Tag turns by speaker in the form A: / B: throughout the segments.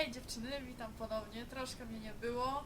A: Hej dziewczyny, witam ponownie. Troszkę mnie nie było,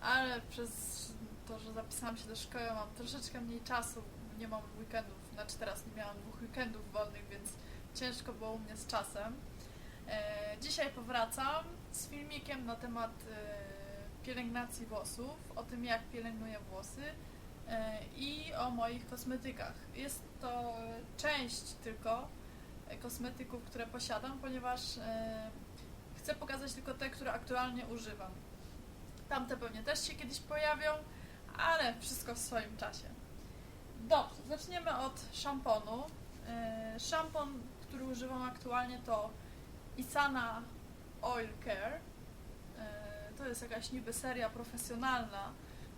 A: ale przez to, że zapisałam się do szkoły, mam troszeczkę mniej czasu. Nie mam weekendów, znaczy teraz nie miałam dwóch weekendów wolnych, więc ciężko było u mnie z czasem. E, dzisiaj powracam z filmikiem na temat e, pielęgnacji włosów, o tym jak pielęgnuję włosy e, i o moich kosmetykach. Jest to część tylko kosmetyków, które posiadam, ponieważ chcę pokazać tylko te, które aktualnie używam. Tamte pewnie też się kiedyś pojawią, ale wszystko w swoim czasie. Dobrze, zaczniemy od szamponu. E, Szampon, który używam aktualnie to Isana Oil Care. E, To jest jakaś niby seria profesjonalna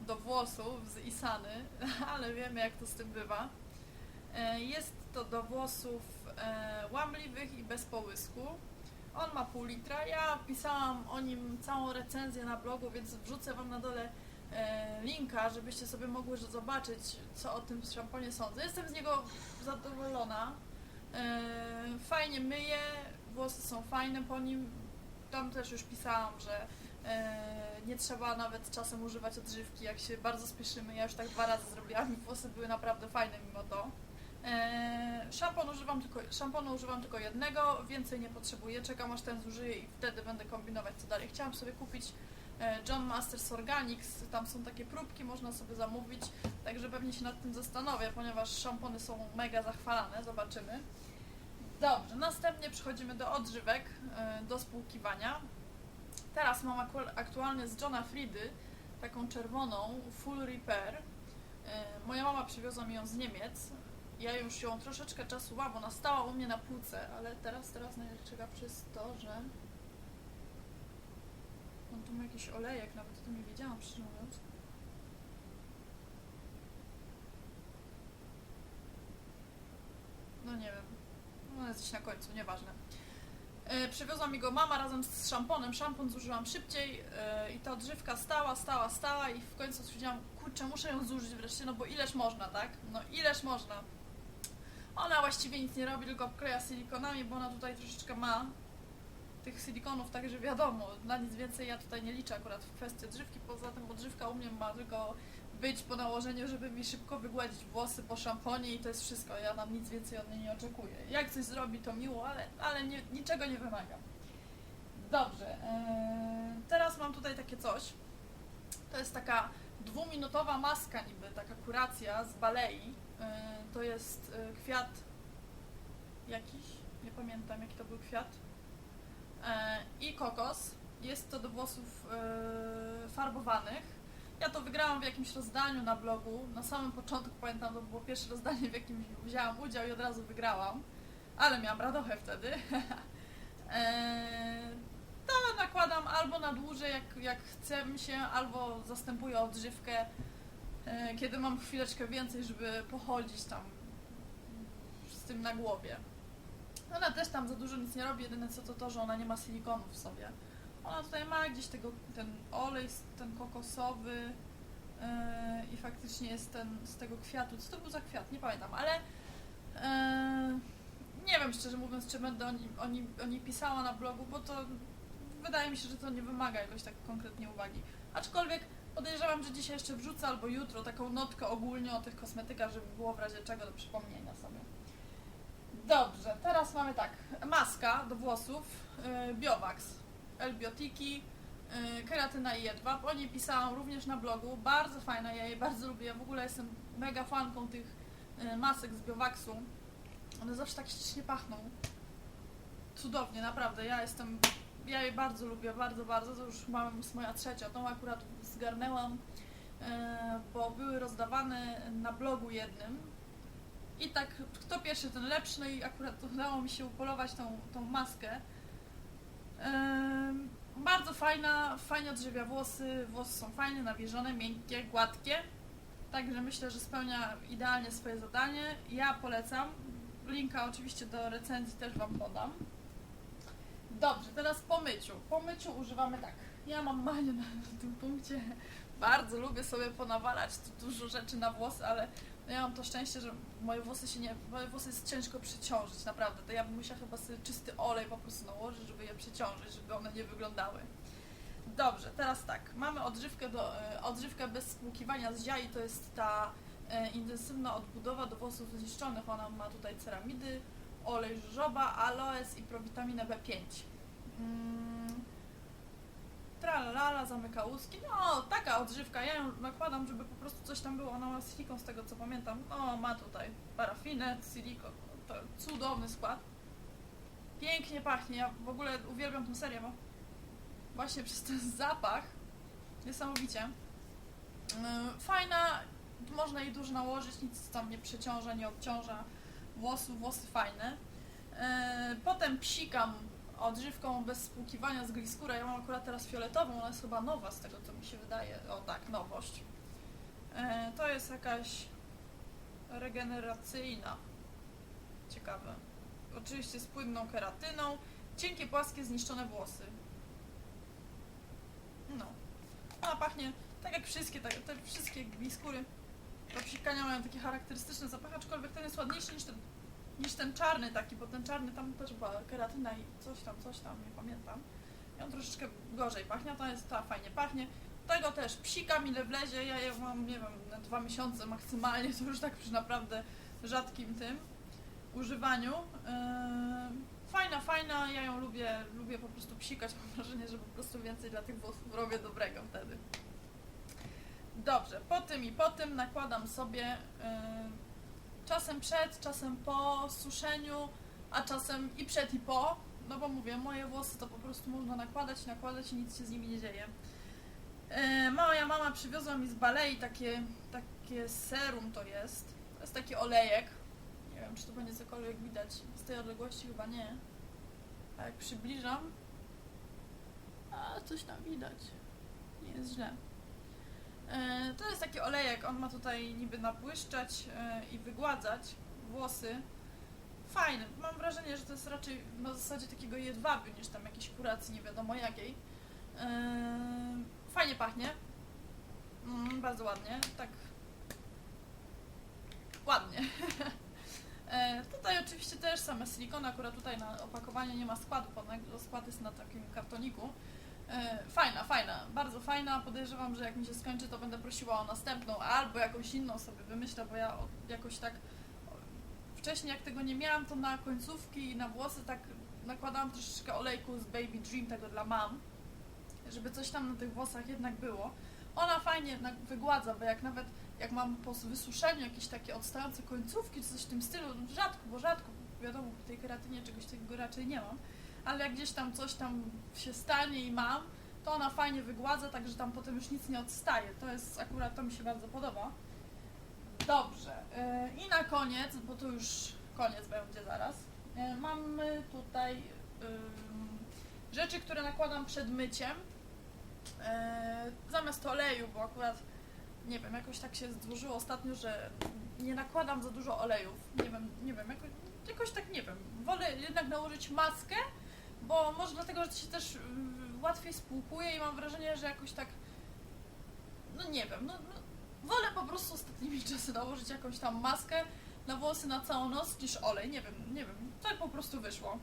A: do włosów z Isany, ale wiemy jak to z tym bywa. E, Jest to do włosów łamliwych i bez połysku. On ma pół litra. Ja pisałam o nim całą recenzję na blogu, więc wrzucę Wam na dole e, linka, żebyście sobie mogły zobaczyć, co o tym szamponie sądzę. Jestem z niego zadowolona. E, fajnie myje, włosy są fajne po nim. Tam też już pisałam, że e, nie trzeba nawet czasem używać odżywki, jak się bardzo spieszymy. Ja już tak dwa razy zrobiłam i włosy były naprawdę fajne mimo to. E, Szampon używam tylko, szamponu używam tylko jednego, więcej nie potrzebuję, czekam aż ten zużyję i wtedy będę kombinować co dalej. Chciałam sobie kupić e, John Masters Organics, tam są takie próbki, można sobie zamówić, także pewnie się nad tym zastanowię, ponieważ szampony są mega zachwalane, zobaczymy. Dobrze, następnie przechodzimy do odżywek, e, do spłukiwania. Teraz mam aktu- aktualnie z Johna Friedy taką czerwoną Full Repair. Moja mama przywiozła mi ją z Niemiec. Ja już ją troszeczkę czasu mam, ona stała u mnie na półce, ale teraz, teraz najciekawsze jest to, że on tu ma jakiś olejek, nawet o tym nie wiedziałam, szczerze mówiąc. No nie wiem, no jest gdzieś na końcu, nieważne. E, Przywiozła mi go mama razem z szamponem. Szampon zużyłam szybciej e, i ta odżywka stała, stała, stała i w końcu stwierdziłam, kurczę, muszę ją zużyć wreszcie, no bo ileż można, tak? No ileż można. Ona właściwie nic nie robi, tylko kleja silikonami, bo ona tutaj troszeczkę ma tych silikonów, także wiadomo, na nic więcej ja tutaj nie liczę akurat w kwestii odżywki, poza tym odżywka u mnie ma tylko być po nałożeniu, żeby mi szybko wygładzić włosy po szamponie i to jest wszystko, ja tam nic więcej od niej nie oczekuję. Jak coś zrobi to miło, ale, ale nie, niczego nie wymagam. Dobrze, eee, teraz mam tutaj takie coś, to jest taka dwuminutowa maska niby, taka kuracja z balei, to jest e, kwiat jakiś, nie pamiętam jaki to był kwiat, Eee, i kokos, jest to do włosów e, farbowanych. Ja to wygrałam w jakimś rozdaniu na blogu. Na samym początku pamiętam, to było pierwsze rozdanie, w jakim wzięłam udział i od razu wygrałam. Ale miałam radochę wtedy. To nakładam albo na dłużej, jak, jak chce mi się, albo zastępuję odżywkę, e, kiedy mam chwileczkę więcej, żeby pochodzić tam z tym na głowie. Ona też tam za dużo nic nie robi, jedyne co to to, że ona nie ma silikonów w sobie. Ona tutaj ma gdzieś tego, ten olej, ten kokosowy yy, i faktycznie jest ten z tego kwiatu. Co to był za kwiat? Nie pamiętam, ale yy, nie wiem szczerze mówiąc, czy będę o nim, o, nim, o niej pisała na blogu, bo to wydaje mi się, że to nie wymaga jakoś tak konkretnie uwagi. Aczkolwiek podejrzewam, że dzisiaj jeszcze wrzucę albo jutro taką notkę ogólnie o tych kosmetykach, żeby było w razie czego do przypomnienia sobie. Dobrze, teraz mamy tak, maska do włosów, yy, Biovax, L-biotiki, yy, keratyna i jedwab. O niej pisałam również na blogu, bardzo fajna, ja jej bardzo lubię, ja w ogóle jestem mega fanką tych yy, masek z Biovaxu. One zawsze tak ślicznie pachną. Cudownie, naprawdę, ja jestem, ja jej bardzo lubię, bardzo, bardzo, to już mam, jest moja trzecia, tą akurat zgarnęłam, yy, bo były rozdawane na blogu jednym, i tak, kto pierwszy, ten lepszy, no i akurat udało mi się upolować tą, tą maskę. Ym, bardzo fajna, fajnie odżywia włosy, włosy są fajne, nawilżone, miękkie, gładkie. Także myślę, że spełnia idealnie swoje zadanie. Ja polecam. Linka oczywiście do recenzji też Wam podam. Dobrze, teraz po myciu. Po myciu używamy tak. Ja mam manię na tym punkcie. Bardzo lubię sobie ponawalać dużo rzeczy na włosy, ale No ja mam to szczęście, że moje włosy się nie. Moje włosy jest ciężko przyciążyć, naprawdę. To ja bym musiała chyba sobie czysty olej po prostu nałożyć, żeby je przyciążyć, żeby one nie wyglądały. Dobrze, teraz tak. Mamy odżywkę, do, e, odżywkę bez spłukiwania z ziai, to jest ta e, intensywna odbudowa do włosów zniszczonych. Ona ma tutaj ceramidy, olej żożoba, aloes i prowitaminę B5. Mm. Tralala, zamyka łuski. No, taka odżywka. Ja ją nakładam, żeby po prostu coś tam było. Ona ma silikon, z tego co pamiętam. No, ma tutaj parafinę, silikon. To cudowny skład. Pięknie pachnie. Ja w ogóle uwielbiam tę serię, bo właśnie przez ten zapach niesamowicie. Yy, Fajna, można jej dużo nałożyć, nic tam nie przeciąża, nie odciąża włosów, włosy fajne. Yy, Potem psikam odżywką bez spłukiwania z Gliscura. Ja mam akurat teraz fioletową, ona jest chyba nowa z tego co mi się wydaje. O tak, nowość. Yy, To jest jakaś regeneracyjna. Ciekawe. Oczywiście z płynną keratyną. Cienkie, płaskie, zniszczone włosy. No. Ona pachnie tak jak wszystkie, tak, te wszystkie gliskury do psikania mają takie charakterystyczne zapachy, aczkolwiek ten jest ładniejszy niż ten, niż ten czarny taki, bo ten czarny tam też była keratyna i coś tam, coś tam, nie pamiętam. I on troszeczkę gorzej pachnie, ta jest ta fajnie pachnie. Tego też psikam ile wlezie, ja je mam, nie wiem, na dwa miesiące maksymalnie, to już tak przy naprawdę rzadkim tym używaniu. Yy, fajna, fajna, ja ją lubię, lubię po prostu psikać, mam wrażenie, że po prostu więcej dla tych włosów robię dobrego wtedy. Dobrze, po tym i po tym nakładam sobie yy, czasem przed, czasem po suszeniu, a czasem i przed i po, no bo mówię, moje włosy to po prostu można nakładać, nakładać i nic się z nimi nie dzieje. Yy, moja mama przywiozła mi z Balei takie, takie serum to jest, to jest taki olejek, nie wiem czy to będzie cokolwiek widać, z tej odległości chyba nie, a jak przybliżam, a coś tam widać, nie jest źle. E, To jest taki olejek, on ma tutaj niby nabłyszczać e, i wygładzać włosy. Fajny. Mam wrażenie, że to jest raczej na zasadzie takiego jedwabiu niż tam jakiejś kuracji nie wiadomo jakiej. E, Fajnie pachnie. Mm, bardzo ładnie. Tak. Ładnie. Tutaj oczywiście też same silikony, akurat tutaj na opakowaniu nie ma składu, bo skład jest na takim kartoniku. E, Fajna, fajna, bardzo fajna. Podejrzewam, że jak mi się skończy, to będę prosiła o następną albo jakąś inną sobie wymyślę, bo ja jakoś tak wcześniej jak tego nie miałam, to na końcówki i na włosy tak nakładałam troszeczkę olejku z Baby Dream, tego dla mam, żeby coś tam na tych włosach jednak było. Ona fajnie jednak wygładza, bo jak nawet jak mam po wysuszeniu jakieś takie odstające końcówki czy coś w tym stylu, no rzadko, bo rzadko, wiadomo, w tej keratynie czegoś takiego raczej nie mam, ale jak gdzieś tam coś tam się stanie i mam, to ona fajnie wygładza, także tam potem już nic nie odstaje. To jest akurat, to mi się bardzo podoba. Dobrze. yy, I na koniec, bo to już koniec będzie zaraz, yy, mamy tutaj yy, rzeczy, które nakładam przed myciem. Zamiast oleju, bo akurat nie wiem, jakoś tak się złożyło ostatnio, że nie nakładam za dużo olejów. Nie wiem, nie wiem, jakoś, jakoś tak nie wiem. Wolę jednak nałożyć maskę, bo może dlatego, że się też mm, łatwiej spłukuje i mam wrażenie, że jakoś tak, no nie wiem, no, no wolę po prostu ostatnimi czasy nałożyć jakąś tam maskę na włosy na całą noc niż olej, nie wiem, nie wiem, tak po prostu wyszło.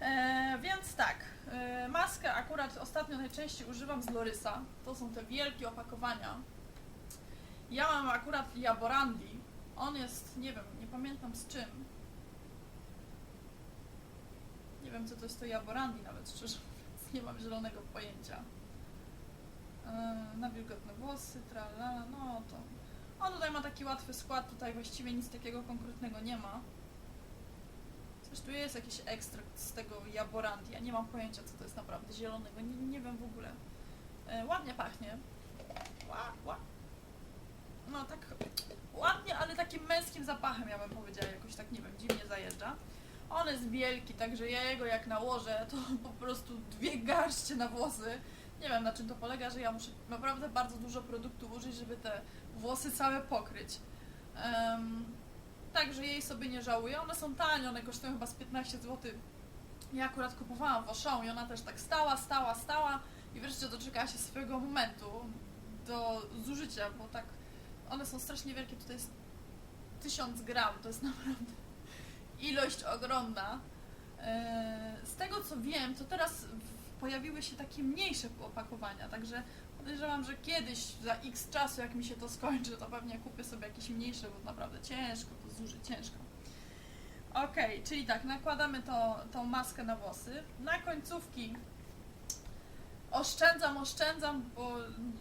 A: E, więc tak, e, maskę akurat ostatnio najczęściej używam z Lorysa, to są te wielkie opakowania. Ja mam akurat Jaborandi, on jest, nie wiem, nie pamiętam z czym, nie wiem, co to jest to Jaborandi nawet, szczerze mówiąc. Nie mam zielonego pojęcia. Yy, na wilgotne włosy, tralala, no to... On tutaj ma taki łatwy skład, tutaj właściwie nic takiego konkretnego nie ma. Coś tu jest jakiś ekstrakt z tego Jaborandi, ja nie mam pojęcia, co to jest naprawdę zielonego, nie, nie wiem w ogóle. Yy, ładnie pachnie. Ła, ła. No tak ładnie, ale takim męskim zapachem, ja bym powiedziała, jakoś tak, nie wiem, dziwnie zajeżdża. On jest wielki, także ja jego jak nałożę, to po prostu dwie garście na włosy. Nie wiem na czym to polega, że ja muszę naprawdę bardzo dużo produktów użyć, żeby te włosy całe pokryć. Em, także jej sobie nie żałuję. One są tanie, one kosztują chyba z 15 zł. Ja akurat kupowałam w Auchan i ona też tak stała, stała, stała i wreszcie doczekała się swojego momentu do zużycia, bo tak one są strasznie wielkie. Tutaj jest 1000 gram, to jest naprawdę ilość ogromna. E, Z tego co wiem, to teraz pojawiły się takie mniejsze opakowania, także podejrzewam, że kiedyś za x czasu, jak mi się to skończy, to pewnie kupię sobie jakieś mniejsze, bo naprawdę ciężko to zużyć, ciężko. Okej, czyli tak, nakładamy to, tą maskę na włosy. Na końcówki oszczędzam, oszczędzam, bo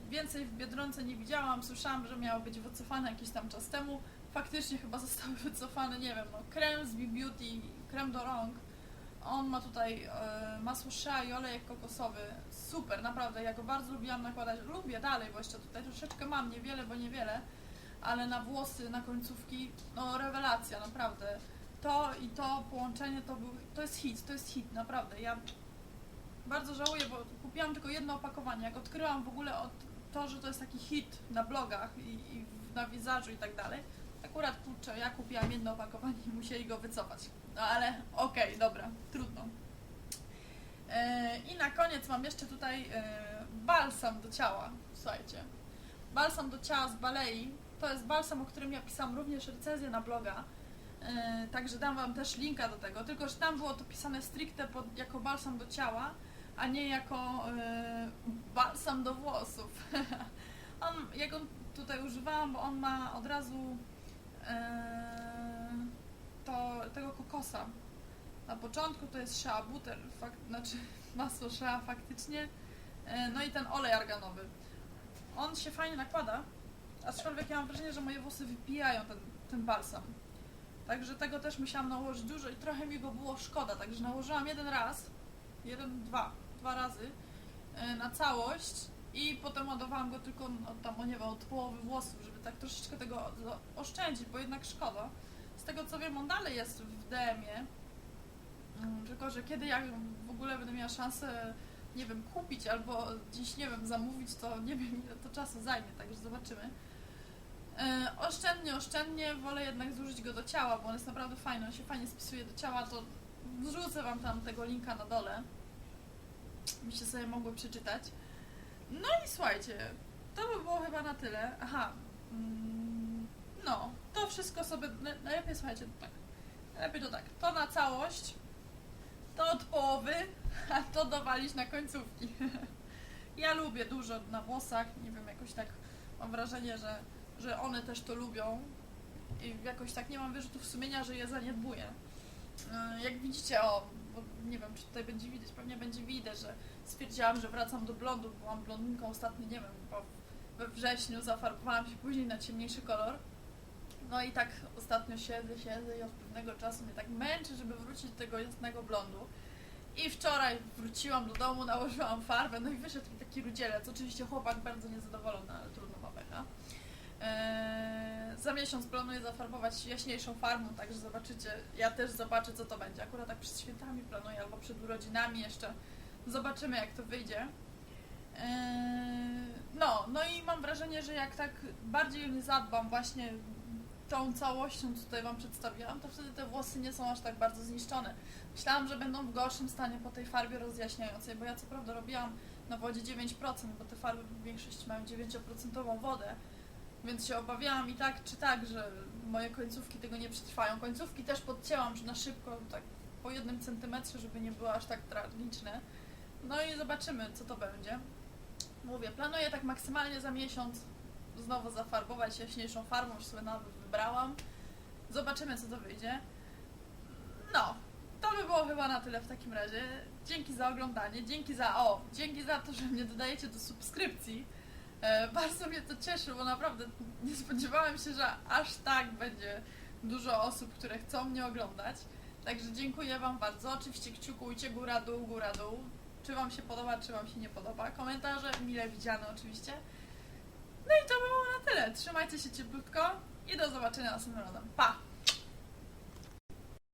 A: więcej w Biedronce nie widziałam. Słyszałam, że miało być wycofane jakiś tam czas temu. Faktycznie chyba zostały wycofane, nie wiem, no krem z B-Beauty, krem do rąk. On ma tutaj e, masło shea i olejek kokosowy. Super, naprawdę, ja go bardzo lubiłam nakładać. Lubię dalej, bo jeszcze tutaj troszeczkę mam, niewiele, bo niewiele. Ale na włosy, na końcówki, no rewelacja, naprawdę. To i to połączenie to był, to jest hit, to jest hit, naprawdę. Ja bardzo żałuję, bo kupiłam tylko jedno opakowanie. Jak odkryłam w ogóle od to, że to jest taki hit na blogach i, i na wizażu i tak dalej, akurat kurczę, ja kupiłam jedno opakowanie i musieli go wycofać. No ale okej, dobra, trudno. E, I na koniec mam jeszcze tutaj e, balsam do ciała. Słuchajcie. Balsam do ciała z Balei. To jest balsam, o którym ja pisałam również recenzję na bloga. E, Także dam Wam też linka do tego. Tylko, że tam było to pisane stricte pod, jako balsam do ciała, a nie jako balsam do włosów. on, ja go tutaj używałam, bo on ma od razu to, tego kokosa. Na początku to jest shea butter, fak, znaczy masło shea faktycznie. E, no i ten olej arganowy. On się fajnie nakłada, aczkolwiek ja mam wrażenie, że moje włosy wypijają ten, ten balsam. Także tego też musiałam nałożyć dużo i trochę mi go było szkoda, także nałożyłam jeden raz, jeden, dwa, dwa razy e, na całość i potem ładowałam go tylko od, tam, o od połowy włosów, żeby tak troszeczkę tego oszczędzić, bo jednak szkoda. Z tego co wiem, on dalej jest w DM-ie, Mm, tylko że kiedy ja w ogóle będę miała szansę, nie wiem, kupić albo gdzieś, nie wiem, zamówić, to nie wiem ile to czasu zajmie, także zobaczymy. E, oszczędnie, oszczędnie, wolę jednak zużyć go do ciała, bo on jest naprawdę fajny, on się fajnie spisuje do ciała, to wrzucę Wam tam tego linka na dole, byście sobie mogły przeczytać. No i słuchajcie, to by było chyba na tyle. Aha, mm, no, to wszystko sobie, na- najlepiej słuchajcie, tak, najlepiej to tak, to na całość, to od połowy, a to dowalić na końcówki. Ja lubię dużo na włosach, nie wiem, jakoś tak mam wrażenie, że, że one też to lubią i jakoś tak nie mam wyrzutów sumienia, że je zaniedbuję. Yy, Jak widzicie, o, bo nie wiem, czy tutaj będzie widać, pewnie będzie widać, że stwierdziłam, że wracam do blondu, byłam blondynką ostatnio, nie wiem, bo we wrześniu zafarbowałam się później na ciemniejszy kolor. No i tak ostatnio siedzę, siedzę i od pewnego czasu mnie tak męczy, żeby wrócić do tego jasnego blondu. I wczoraj wróciłam do domu, nałożyłam farbę, no i wyszedł mi taki rudzielec. Oczywiście chłopak bardzo niezadowolony, ale trudno za miesiąc planuję zafarbować jaśniejszą farbą, także zobaczycie, ja też zobaczę co to będzie. Akurat tak przed świętami planuję, albo przed urodzinami jeszcze. Zobaczymy jak to wyjdzie. Eee, no, no i mam wrażenie, że jak tak bardziej nie zadbam właśnie tą całością, co tutaj Wam przedstawiłam, to wtedy te włosy nie są aż tak bardzo zniszczone. Myślałam, że będą w gorszym stanie po tej farbie rozjaśniającej, bo ja co prawda robiłam na wodzie 9%, bo te farby w większości mają 9% wodę, więc się obawiałam i tak czy tak, że moje końcówki tego nie przetrwają. Końcówki też podcięłam że na szybko, tak po jednym centymetrze, żeby nie było aż tak tragiczne. No i zobaczymy, co to będzie. Mówię, planuję tak maksymalnie za miesiąc znowu zafarbować jaśniejszą farbą, już sobie nawet wybrałam. Zobaczymy, co to wyjdzie. No, to by było chyba na tyle w takim razie. Dzięki za oglądanie, dzięki za o, dzięki za to, że mnie dodajecie do subskrypcji. E, bardzo mnie to cieszy, bo naprawdę nie spodziewałem się, że aż tak będzie dużo osób, które chcą mnie oglądać. Także dziękuję Wam bardzo. Oczywiście kciukujcie góra dół, góra dół. Czy Wam się podoba, czy Wam się nie podoba. Komentarze mile widziane oczywiście. No i to by było na tyle. Trzymajcie się cieplutko i do zobaczenia następnym razem. Pa!